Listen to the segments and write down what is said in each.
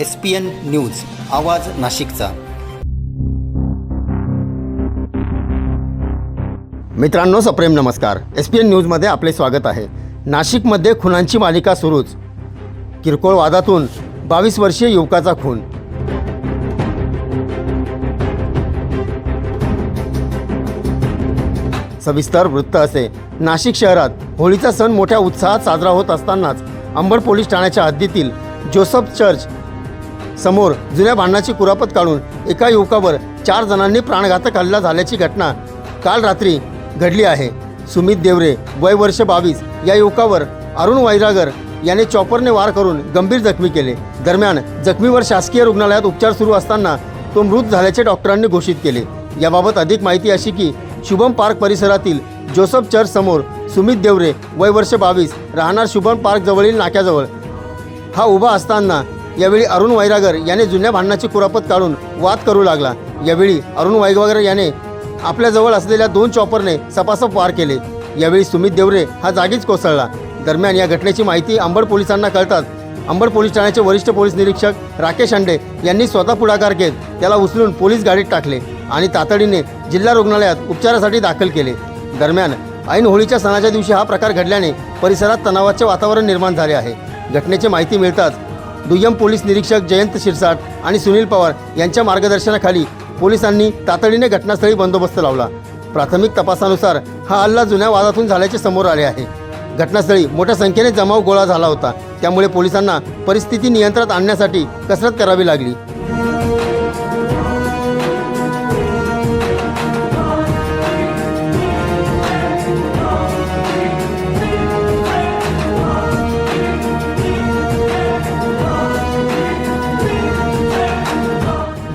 S P N news आवाज नाशिकचा. मित्रांनो सप्रेम नमस्कार. एस पी एन न्यूजमध्ये आपले स्वागत आहे. नाशिकमध्ये खुनांची मालिका सुरूच. किरकोळ वादातून बावीस वर्षीय युवकाचा खून. सविस्तर वृत्त असे. नाशिक शहरात होळीचा सण मोठ्या उत्साहात साजरा होत असतानाच अंबड पोलीस ठाण्याच्या हद्दीतील जोसफ चर्च समोर जुन्या भांडणाची कुरापत काढून एका युवकावर चार जणांनी प्राणघातक हल्ला झाल्याची घटना काल रात्री घडली आहे. सुमित देवरे वय वर्ष बावीस या युवकावर अरुण वैरागर याने चॉपरने वार करून गंभीर जखमी केले. दरम्यान जखमीवर शासकीय रुग्णालयात उपचार सुरू असताना तो मृत झाल्याचे डॉक्टरांनी घोषित केले. याबाबत अधिक माहिती अशी की शुभम पार्क परिसरातील जोसफ चर्च समोर सुमित देवरे वय वर्ष बावीस राहणार शुभम पार्क जवळील नाक्याजवळ हा उभा असताना यावेळी अरुण वैरागर याने जुन्या भांडणाची कुरापत काढून वाद करू लागला. यावेळी अरुण वैगवागर याने आपल्याजवळ असलेल्या दोन चॉपरने सपासप वार केले. यावेळी सुमित देवरे हा जागीच कोसळला. दरम्यान या घटनेची माहिती अंबड पोलिसांना कळताच अंबड पोलीस ठाण्याचे वरिष्ठ पोलीस निरीक्षक राकेश अंडे यांनी स्वतः पुढाकार घेत त्याला उचलून पोलीस गाडीत टाकले आणि तातडीने जिल्हा रुग्णालयात उपचारासाठी दाखल केले. दरम्यान ऐन होळीच्या सणाच्या दिवशी हा प्रकार घडल्याने परिसरात तणावाचे वातावरण निर्माण झाले आहे. घटनेची माहिती मिळताच दुय्यम पोलीस निरीक्षक जयंत शिरसाट आणि सुनील पवार यांच्या मार्गदर्शनाखाली पोलिसांनी तातडीने घटनास्थळी बंदोबस्त लावला. प्राथमिक तपासानुसार हा हल्ला जुन्या वादातून झाल्याचे समोर आले आहे. घटनास्थळी मोठ्या संख्येने जमाव गोळा झाला होता. त्यामुळे पोलिसांना परिस्थिती नियंत्रणात आणण्यासाठी कसरत करावी लागली.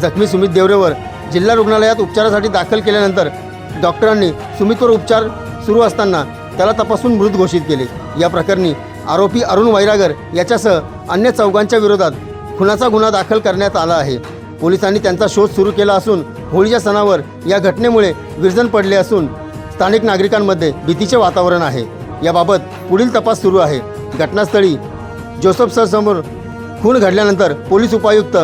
जखमी सुमित देवरेवर जिल्हा रुग्णालयात उपचारासाठी दाखल केल्यानंतर डॉक्टरांनी सुमितवर उपचार सुरू असताना त्याला तपासून मृत घोषित केले. या प्रकरणी आरोपी अरुण वैरागर याच्यासह अन्य चौघांच्या विरोधात खुनाचा गुन्हा दाखल करण्यात आला आहे. पोलिसांनी त्यांचा शोध सुरू केला असून होळीच्या सणावर या घटनेमुळे विरजन पडले असून स्थानिक नागरिकांमध्ये भीतीचे वातावरण आहे. याबाबत पुढील तपास सुरू आहे. घटनास्थळी जोसफ सर समोर खून घडल्यानंतर पोलीस उपायुक्त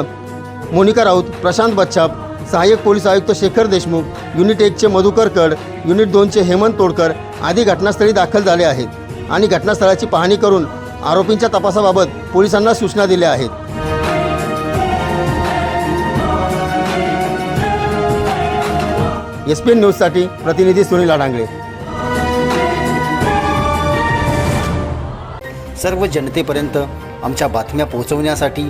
मोनिका राऊत प्रशांत बच्छाप सहाय्यक पोलीस आयुक्त शेखर देशमुख युनिट एकचे मधुकर कड युनिट दोनचे हेमंत तोडकर आदी घटनास्थळी दाखल झाले आहेत आणि घटनास्थळाची पाहणी करून आरोपींच्या तपासाबाबत पोलिसांना सूचना दिल्या आहेत. एस पी एन न्यूजसाठी प्रतिनिधी सुनील अडांगळे सर्व जनतेपर्यंत आमच्या बातम्या पोहोचवण्यासाठी